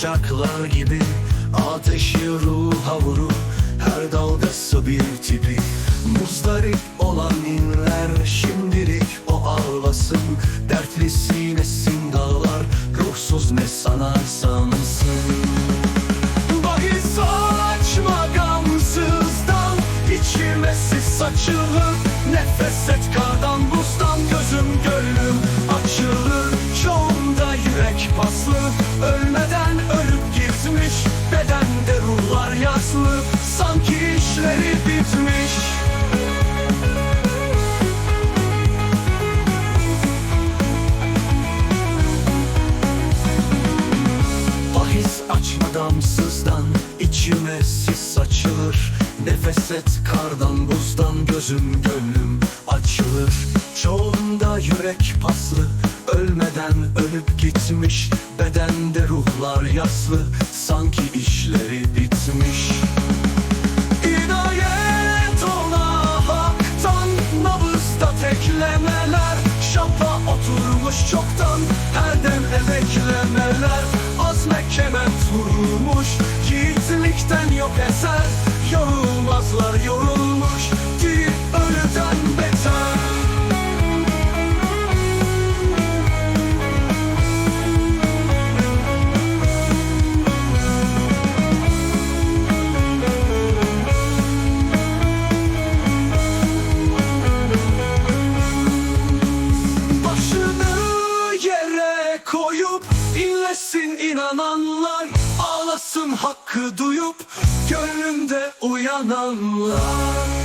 bacaklar gibi Ateşi ruha vurur her dalgası bir tipi. Muzdarip olan inler şimdilik o ağlasın. Dertli sinesin dağlar ruhsuz ne sanarsansın Bahis açma gamsızdan İçime sis saçılır Nefes et kardan buzdan Gözüm gönlüm açma damsızdan içime sis saçılır Nefes et kardan buzdan gözüm gönlüm açılır. Çoğunda yürek paslı ölmeden ölüp gitmiş. Bedende ruhlar yaslı sanki işleri bitmiş. İnayet ona haktan Nabızda teklemeler. Şapa oturmuş çoktan Her Yiğitlikten yok eser Yorulmazlar yorulmuş. Değil ölüden beter. Başını yere koyup inlesin inananlar Ağlasın hakkı duyup gönlünde uyananlar